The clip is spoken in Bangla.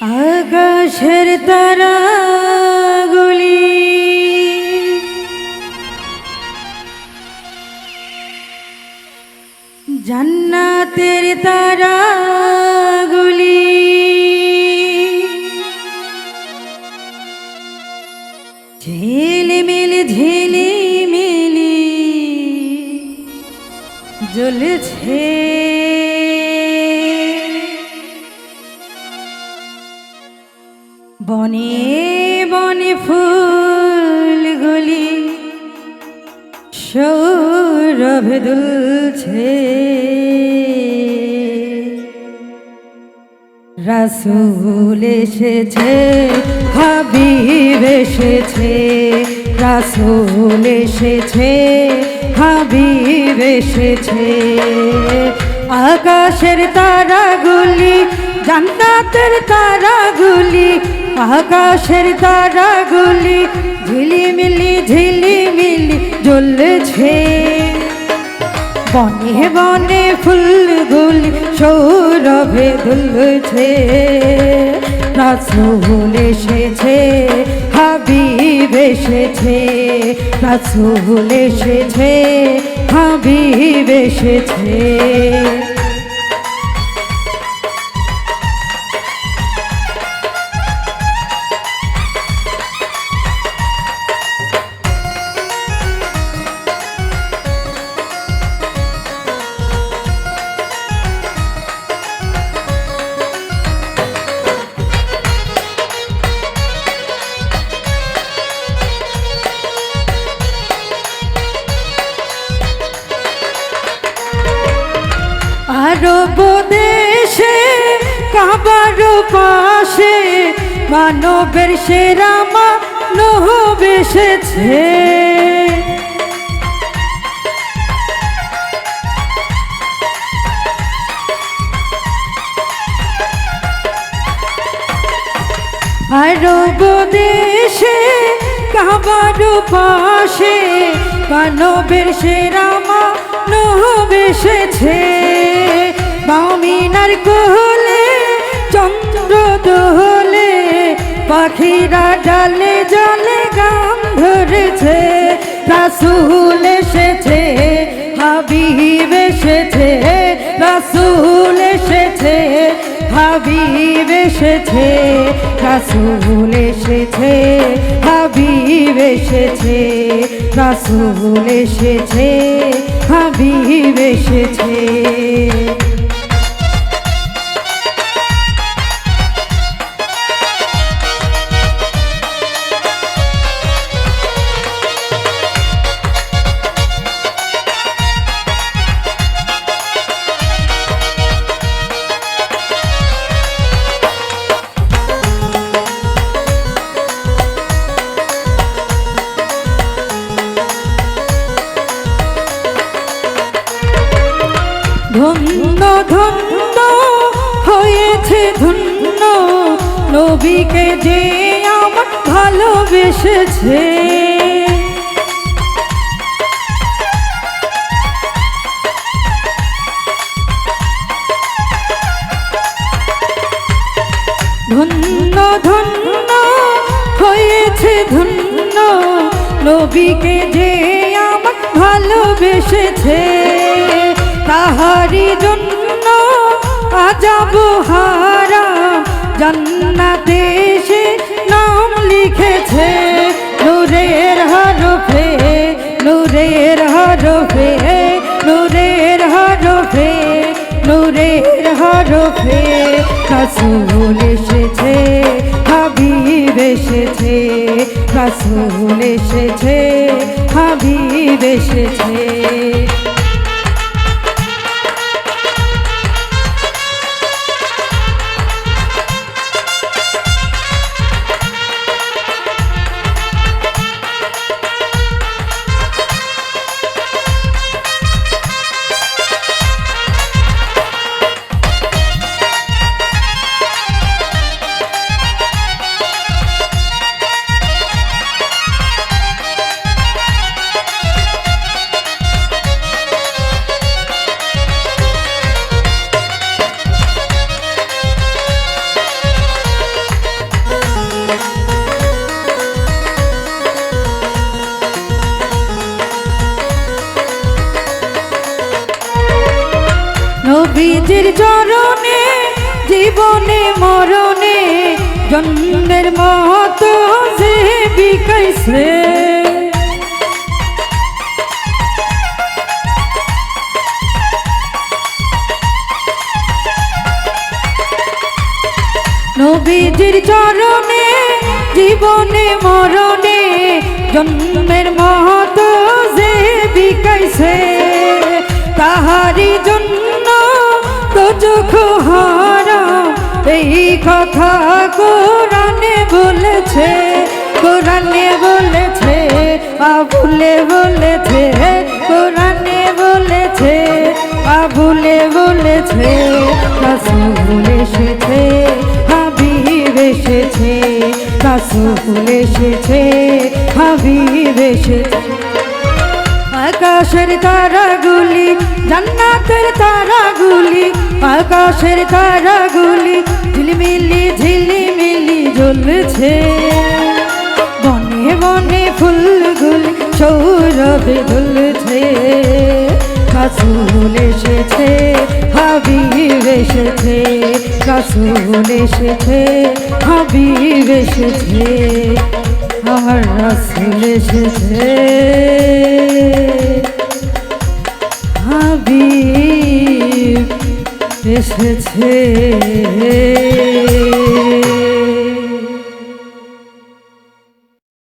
আকাশের তারাগুলি। জান্নাতের তারাগুলি। ঝিলিমিলি ঝিলিমিলি জ্বলছে। বনে বনে ফুলগুলি সৌরভ দুলছে। রাসুল এসেছে, হাবিব এসেছে, রাসুল এসেছে, হাবিব এসেছে। আকাশের তারাগুলি, জান্নাতের তারাগুলি আকাশের তারাগুলি ঝিলিমিলি ঝিলিমিলি জ্বলছে। বনে বনে ফুলগুলি সৌরভে দুলছে। রাসুল এসেছে, হাবিব এসেছে। রাসুল এসেছে, হাবিব এসেছে। আরব দেশে কাবার পাশে মানবের সেরা মানব এসেছে আরব দেশে কাবার পাশে মানবের সেরা মানব এসেছে বামিনার কোহলে চন্দ্র দোহলে পাখিরা ডালে জলে গান ধরেছে, রাসুল এসেছে, হাবিব এসেছে, রাসুল এসেছে, হাবিব এসেছে, রাসুল এসেছে, হাবিব এসেছে, রাসুল এসেছে, হাবিব এসেছে। ধন্য ধন্য হয়েছে ধন্য নবীকে যে আমার ভালোবেসেছে। ধন্য ধন্য হয়েছে ধন্য নবীকে যে আমার ভালোবেসেছে। তাহারি জন্য আজাব হারা জান্নাতে সে নাম লিখেছে, নূরের হরফে নূরের হরফে নূরের হরফে নূরের হরফে, রাসূল এসেছে, হাবিব এসেছে, রাসূল এসেছে, হাবিব এসেছে। নবীজির চরণে, জীবনে মরণে, জন্মের যে বিকাইছে নবীজির চরণে, জীবনে মরণে, জন্মের মহত যে বিকাইছে তাহারি জন্য চোখ হারা। এই কথা কোরআনে বলেছে কোরআনে বলেছে, আবুলে বলেছে, কোরআনে বলেছে, আবুলে বলেছে, রাসূল এসেছে, হাবিব এসেছে, রাসূল এসেছে, হাবিব এসেছে। আকাশের তারাগুলি, জান্নাতের তারাগুলি আকাশের তারাগুলি ঝিলিমিলি ঝিলিমিলি জ্বলছে। বনে বনে ফুলগুলি সৌরভে দুলছে কাসুল এসেছে, হাবিব এসেছে। কাসুল এসেছে, হাবিব এসেছে। আমার রাসুল এসেছে। এসেছে।